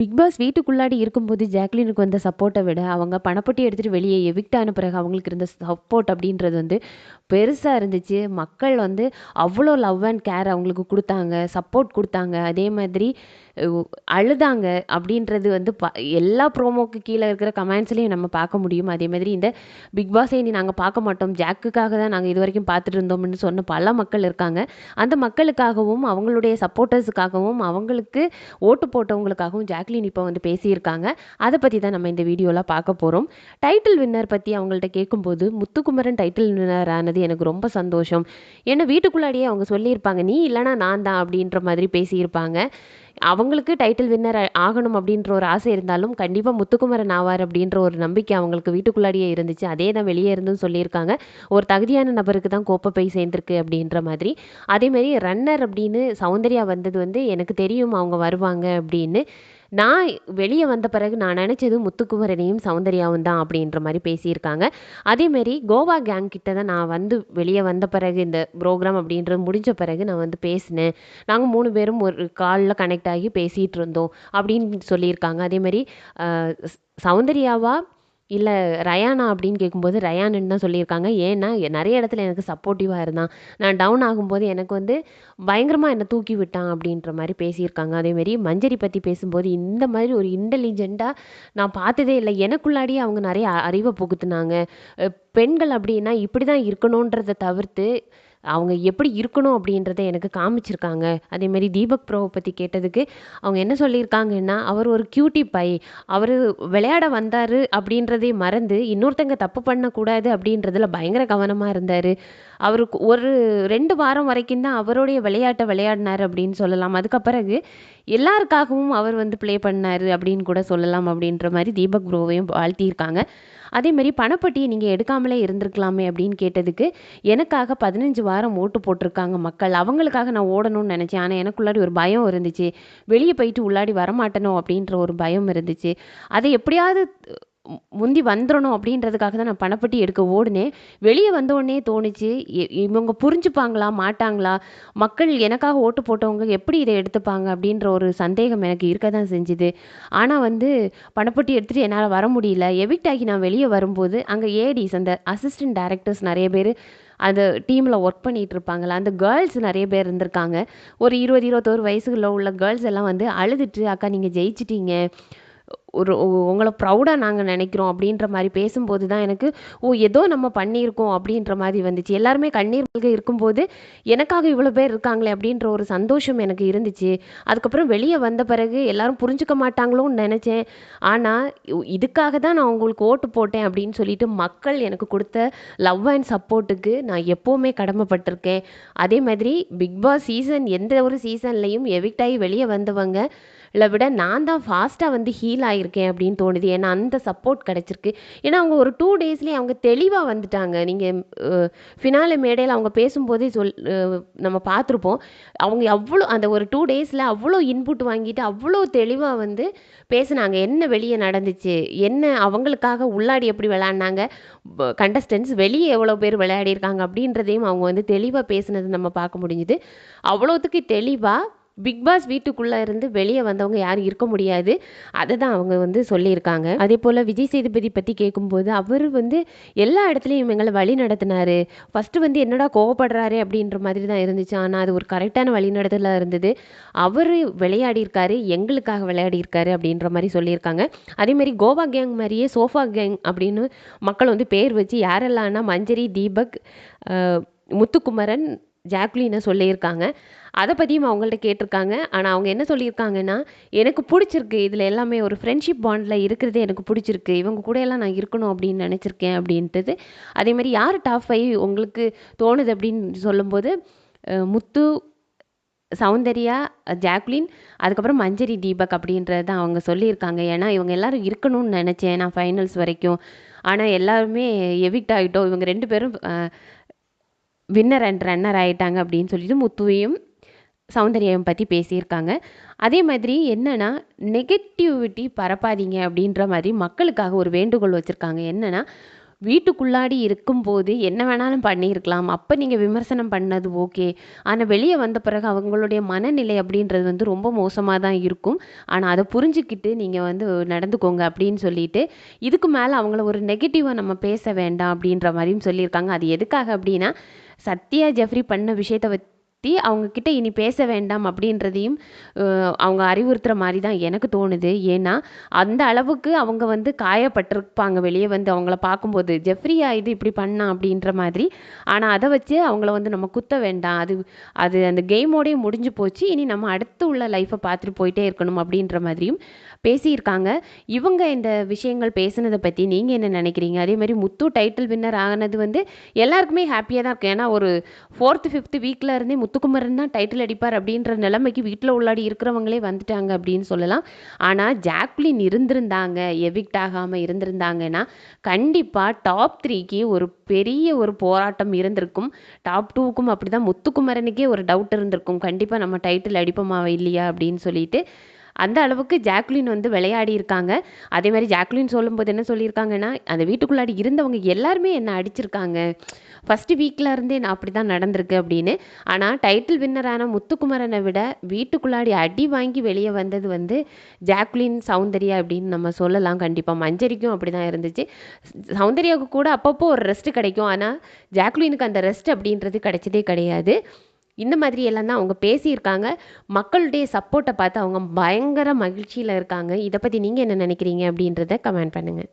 Big pass வீட்டுக்குள்ளாடி இருக்கும்போது ஜாக்லினுக்கு வந்த சப்போர்ட்டை விட அவங்க பணப்பட்டி எடுத்துகிட்டு வெளியே எவிக்ட் ஆன பிறகு அவங்களுக்கு இருந்த சப்போர்ட் அப்படின்றது வந்து பெருசாக இருந்துச்சு. மக்கள் வந்து அவ்வளோ லவ் அண்ட் கேர் அவங்களுக்கு கொடுத்தாங்க சப்போர்ட் கொடுத்தாங்க. அதே மாதிரி அழுதாங்க அப்படின்றது வந்து ப எல்லா ப்ரோமோக்கு கீழே இருக்கிற கமெண்ட்ஸ்லையும் நம்ம பார்க்க முடியும். அதே மாதிரி இந்த பிக் பாஸை இனி நாங்கள் பார்க்க மாட்டோம் ஜாக்குக்காக தான் நாங்கள் இது வரைக்கும் பார்த்துட்டு இருந்தோம்னு சொன்ன பல மக்கள் இருக்காங்க. அந்த மக்களுக்காகவும் அவங்களுடைய சப்போர்ட்டர்ஸுக்காகவும் அவங்களுக்கு ஓட்டு போட்டவங்களுக்காகவும் ஜாக்லின் இப்போ வந்து பேசியிருக்காங்க. அதை பற்றி தான் நம்ம இந்த வீடியோவில் பார்க்க போகிறோம் டைட்டில் வின்னர் பற்றி அவங்கள்ட்ட கேட்கும்போது முத்துக்குமரன் டைட்டில் வின்னர் ஆனது எனக்கு ரொம்ப சந்தோஷம். ஏன்னா வீட்டுக்குள்ளாடியே அவங்க சொல்லியிருப்பாங்க நீ இல்லைனா நான் தான் அப்படின்ற மாதிரி பேசியிருப்பாங்க. அவங்களுக்கு டைட்டில் வின்னர் ஆகணும் அப்படின்ற ஒரு ஆசை இருந்தாலும் கண்டிப்பாக முத்துக்குமரன் ஆவார் அப்படின்ற ஒரு நம்பிக்கை அவங்களுக்கு வீட்டுக்குள்ளாடியே இருந்துச்சு. அதே தான் வெளியே இருந்தும் சொல்லியிருக்காங்க. ஒரு தகுதியான நபருக்கு தான் கோப்பை போய் சேர்ந்துருக்கு அப்படின்ற மாதிரி. அதேமாரி ரன்னர் அப்படின்னு சௌந்தர்யா வந்தது வந்து எனக்கு தெரியும் அவங்க வருவாங்க அப்படின்னு. நான் வெளியே வந்த பிறகு நான் நினச்சது முத்துக்குமரனையும் சௌந்தர்யாவும் தான் அப்படின்ற மாதிரி பேசியிருக்காங்க. அதேமாரி கோவா கேங் கிட்ட தான் நான் வந்து வெளியே வந்த பிறகு இந்த ப்ரோக்ராம் அப்படின்றது முடிஞ்ச பிறகு நான் வந்து பேசினேன். நாங்கள் மூணு பேரும் ஒரு காலில் கனெக்ட் ஆகி பேசிகிட்டு இருந்தோம் அப்படின்னு சொல்லியிருக்காங்க. அதேமாரி சௌந்தர்யாவா இல்லை ரயானா அப்படின்னு கேட்கும்போது ரயானுன்னு தான் சொல்லியிருக்காங்க. ஏன்னா நிறைய இடத்துல எனக்கு சப்போர்ட்டிவாக இருந்தான். நான் டவுன் ஆகும்போது எனக்கு வந்து பயங்கரமாக என்னை தூக்கி விட்டான் அப்படின்ற மாதிரி பேசியிருக்காங்க. அதேமாரி மஞ்சரி பற்றி பேசும்போது இந்த மாதிரி ஒரு இன்டெலிஜெண்ட்டாக நான் பார்த்ததே இல்லை. எனக்குள்ளாடியே அவங்க நிறைய அறிவை புகுத்துனாங்க. பெண்கள் அப்படின்னா இப்படி தான் இருக்கணுன்றதை தவிர்த்து அவங்க எப்படி இருக்கணும் அப்படின்றத எனக்கு காமிச்சிருக்காங்க. அதேமாரி தீபக் ப்ரோவை பற்றி கேட்டதுக்கு அவங்க என்ன சொல்லியிருக்காங்கன்னா அவர் ஒரு கியூட்டி பை அவர் விளையாட வந்தார் அப்படின்றதே மறந்து இன்னொருத்தங்க தப்பு பண்ணக்கூடாது அப்படின்றதுல பயங்கர கவனமாக இருந்தார். அவருக்கு ஒரு ரெண்டு வாரம் வரைக்கும் தான் அவருடைய விளையாட்டை விளையாடினார் அப்படின்னு சொல்லலாம். அதுக்கு பிறகு எல்லாருக்காகவும் அவர் வந்து ப்ளே பண்ணார் அப்படின்னு கூட சொல்லலாம் அப்படின்ற மாதிரி தீபக் ப்ரோவையும் வாழ்த்தியிருக்காங்க. அதே மாதிரி பணப்பட்டியை நீங்கள் எடுக்காமலே இருந்திருக்கலாமே அப்படின்னு கேட்டதுக்கு எனக்காக பதினஞ்சு வாரம் ஓட்டு போட்டிருக்காங்க மக்கள். அவங்களுக்காக நான் ஓடணும்னு நினச்சேன். ஆனால் எனக்குள்ளாடி ஒரு பயம் இருந்துச்சு. வெளியே போயிட்டு உள்ளாடி வரமாட்டேனோ அப்படின்ற ஒரு பயம் இருந்துச்சு. அதை எப்படியாவது முந்தி வந்துடணும் அப்படின்றதுக்காக தான் நான் பணப்பட்டி எடுக்க ஓடினேன். வெளியே வந்த உடனே தோணுச்சு இ- இவங்க புரிஞ்சுப்பாங்களா மாட்டாங்களா? மக்கள் எனக்காக ஓட்டு போட்டவங்க எப்படி இதை எடுத்துப்பாங்க அப்படின்ற ஒரு சந்தேகம் எனக்கு இருக்க தான் செஞ்சுது. ஆனால் வந்து பணப்பட்டி எடுத்துகிட்டு என்னால் வர முடியல. எவிக்ட் ஆகி நான் வெளியே வரும்போது அங்கே ஏடிஸ் அந்த அசிஸ்டன்ட் டேரக்டர்ஸ் நிறைய பேர் அந்த டீமில் ஒர்க் பண்ணிகிட்டு இருப்பாங்களா அந்த கேர்ள்ஸ் நிறைய பேர் இருந்திருக்காங்க. ஒரு இருபது இருபத்தோரு வயசுகளில் உள்ள கேர்ள்ஸ் எல்லாம் வந்து அழுதுட்டு அக்கா நீங்கள் ஜெயிச்சிட்டீங்க. ஒரு உங்களை ப்ரௌடாக நாங்கள் நினைக்கிறோம் அப்படின்ற மாதிரி பேசும்போது தான் எனக்கு ஓ ஏதோ நம்ம பண்ணியிருக்கோம் அப்படின்ற மாதிரி வந்துச்சு. எல்லாருமே கண்ணீர் மல்க இருக்கும்போது எனக்காக இவ்வளோ பேர் இருக்காங்களே அப்படின்ற ஒரு சந்தோஷம் எனக்கு இருந்துச்சு. அதுக்கப்புறம் வெளியே வந்த பிறகு எல்லாரும் புரிஞ்சுக்க மாட்டாங்களோன்னு நினச்சேன். ஆனால் இதுக்காக தான் நான் உங்களுக்கு ஓட்டு போட்டேன் அப்படின்னு சொல்லிட்டு மக்கள் எனக்கு கொடுத்த லவ் அண்ட் சப்போர்ட்டுக்கு நான் எப்போவுமே கடமைப்பட்டிருக்கேன். அதே மாதிரி பிக் பாஸ் சீசன் எந்த ஒரு சீசன்லையும் எவிக்டாகி வெளியே வந்தவங்க விட நான் தான் ஃபாஸ்ட்டாக வந்து ஹீல் ஆகியிருக்கேன் அப்படின்னு தோணுது. ஏன்னா அந்த சப்போர்ட் கிடச்சிருக்கு. ஏன்னா அவங்க ஒரு டூ டேஸ்லேயே அவங்க தெளிவாக வந்துட்டாங்க. நீங்கள் ஃபினாலே மேடையில் அவங்க பேசும்போதே சொல் நம்ம பார்த்துருப்போம். அவங்க அவ்வளோ அந்த ஒரு டூ டேஸில் அவ்வளோ இன்புட் வாங்கிட்டு அவ்வளோ தெளிவாக வந்து பேசினாங்க. என்ன வெளியே நடந்துச்சு? என்ன அவங்களுக்காக உள்ளாடி எப்படி விளையாடினாங்க? கண்டஸ்டன்ஸ் வெளியே எவ்வளோ பேர் விளையாடிருக்காங்க அப்படின்றதையும் அவங்க வந்து தெளிவாக பேசினது நம்ம பார்க்க முடிஞ்சுது. அவ்வளோத்துக்கு தெளிவாக பிக் பாஸ் வீட்டுக்குள்ளே இருந்து வெளியே வந்தவங்க யாரும் இருக்க முடியாது. அதை தான் அவங்க வந்து சொல்லியிருக்காங்க. அதே போல் விஜய் சேதுபதி பற்றி கேட்கும்போது அவர் வந்து எல்லா இடத்துலையும் எங்களை வழி நடத்தினாரு. ஃபஸ்ட்டு வந்து என்னடா கோவப்படுறாரு அப்படின்ற மாதிரி தான் இருந்துச்சு. ஆனால் அது ஒரு கரெக்டான வழிநடத்தலாக இருந்தது. அவர் விளையாடியிருக்காரு எங்களுக்காக விளையாடியிருக்காரு அப்படின்ற மாதிரி சொல்லியிருக்காங்க. அதேமாரி கோவா கேங் மாதிரியே சோஃபா கேங் அப்படின்னு மக்கள் வந்து பேர் வச்சு யாரெல்லாம்னா மஞ்சரி தீபக் முத்துக்குமரன் ஜாக்குலினை சொல்லியிருக்காங்க. அதை பற்றியும் அவங்கள்ட்ட கேட்டிருக்காங்க. ஆனால் அவங்க என்ன சொல்லியிருக்காங்கன்னா எனக்கு பிடிச்சிருக்கு. இதில் எல்லாமே ஒரு ஃப்ரெண்ட்ஷிப் பாண்டில் இருக்கிறதே எனக்கு பிடிச்சிருக்கு. இவங்க கூட எல்லாம் நான் இருக்கணும் அப்படின்னு நினச்சிருக்கேன் அப்படின்றது. அதே மாதிரி யார் டாப் ஃபைவ் உங்களுக்கு தோணுது அப்படின்னு சொல்லும்போது முத்து சௌந்தர்யா ஜாக்லின் அதுக்கப்புறம் மஞ்சரி தீபக் அப்படின்றது தான் அவங்க சொல்லியிருக்காங்க. ஏன்னா இவங்க எல்லாரும் இருக்கணும்னு நினச்சேன் நான் ஃபைனல்ஸ் வரைக்கும். ஆனால் எல்லாருமே எவிக்ட் ஆகிட்டோம் இவங்க ரெண்டு பேரும் வின்னர் அண்ட் ரன்னர் ஆயிட்டாங்க அப்படின்னு சொல்லிட்டு முத்துவையும் சௌந்தர்யம் பற்றி பேசியிருக்காங்க. அதே மாதிரி என்னன்னா நெகட்டிவிட்டி பரப்பாதீங்க அப்படின்ற மாதிரி மக்களுக்காக ஒரு வேண்டுகோள் வச்சுருக்காங்க. என்னென்னா வீட்டுக்குள்ளாடி இருக்கும்போது என்ன வேணாலும் பண்ணியிருக்கலாம். அப்போ நீங்கள் விமர்சனம் பண்ணது ஓகே. ஆனால் வெளியே வந்த பிறகு அவங்களுடைய மனநிலை அப்படின்றது வந்து ரொம்ப மோசமாக தான் இருக்கும். ஆனால் அதை புரிஞ்சுக்கிட்டு நீங்கள் வந்து நடந்துக்கோங்க அப்படின்னு சொல்லிட்டு இதுக்கு மேலே அவங்கள ஒரு நெகட்டிவாக நம்ம பேச வேண்டாம் அப்படின்ற மாதிரியும் சொல்லியிருக்காங்க. அது எதுக்காக அப்படின்னா சத்யா ஜெஃப்ரி பண்ண விஷயத்தை பற்றி அவங்கக்கிட்ட இனி பேச வேண்டாம் அப்படின்றதையும் அவங்க அறிவுறுத்துகிற மாதிரி தான் எனக்கு தோணுது. ஏன்னா அந்த அளவுக்கு அவங்க வந்து காயப்பட்டிருப்பாங்க. வெளியே வந்து அவங்கள பார்க்கும்போது ஜெஃப்ரியா இது இப்படி பண்ணான் அப்படின்ற மாதிரி. ஆனால் அதை வச்சு அவங்கள வந்து நம்ம குத்த வேண்டாம். அது அது அந்த கேமோடயே முடிஞ்சு போச்சு. இனி நம்ம அடுத்து உள்ள லைஃப்பை பார்த்துட்டு போயிட்டே இருக்கணும் அப்படின்ற மாதிரியும் பேசியிருக்காங்க. இவங்க இந்த விஷயங்கள் பேசுனதை பற்றி நீங்கள் என்ன நினைக்கிறீங்க? அதே மாதிரி முத்து டைட்டில் வின்னர் ஆனது வந்து எல்லாருக்குமே ஹாப்பியாக தான் இருக்கும் ஏன்னா ஒரு ஃபோர்த்து ஃபிஃப்த்து வீக்கில் இருந்தே முத்துக்குமரன் தான் டைட்டில் அடிப்பார் அப்படின்ற நிலைமைக்கு வீட்டில் உள்ளாடி இருக்கிறவங்களே வந்துட்டாங்க அப்படின்னு சொல்லலாம். ஆனால் ஜாக்லின் இருந்திருந்தாங்க எவிக்ட் ஆகாமல் இருந்திருந்தாங்கன்னா கண்டிப்பாக டாப் த்ரீக்கு ஒரு பெரிய ஒரு போராட்டம் இருந்திருக்கும். டாப் டூக்கும் அப்படி தான் முத்துக்குமரனுக்கே ஒரு டவுட் இருந்திருக்கும். கண்டிப்பாக நம்ம டைட்டில் அடிப்போமா இல்லையா அப்படின்னு சொல்லிட்டு அந்த அளவுக்கு ஜாக்லின் வந்து விளையாடி இருக்காங்க. அதே மாதிரி ஜாக்லின் சொல்லும்போது என்ன சொல்லியிருக்காங்கன்னா அந்த வீட்டுக்குள்ளாடி இருந்தவங்க எல்லாருமே என்னை அடிச்சிருக்காங்க. ஃபஸ்ட்டு வீக்கில் இருந்தே நான் அப்படி தான் நடந்திருக்கு அப்படின்னு. ஆனால் டைட்டில் வின்னரான முத்துக்குமரனை விட வீட்டுக்குள்ளாடி அடி வாங்கி வெளியே வந்தது வந்து ஜாக்லின் சௌந்தர்யா அப்படின்னு நம்ம சொல்லலாம். கண்டிப்பாக மஞ்சரிக்கும் அப்படி தான் இருந்துச்சு. சௌந்தர்யாவுக்கு கூட அப்பப்போ ஒரு ரெஸ்ட் கிடைக்கும். ஆனால் ஜாக்லினுக்கு அந்த ரெஸ்ட் அப்படின்றது கிடைச்சதே கிடையாது. இந்த மாதிரி எல்லாம் தான் அவங்க பேசியிருக்காங்க. மக்களுடைய சப்போர்ட்டை பார்த்து அவங்க பயங்கர மகிழ்ச்சியில் இருக்காங்க. இதை பற்றி நீங்கள் என்ன நினைக்கிறீங்க அப்படின்றத கமெண்ட் பண்ணுங்கள்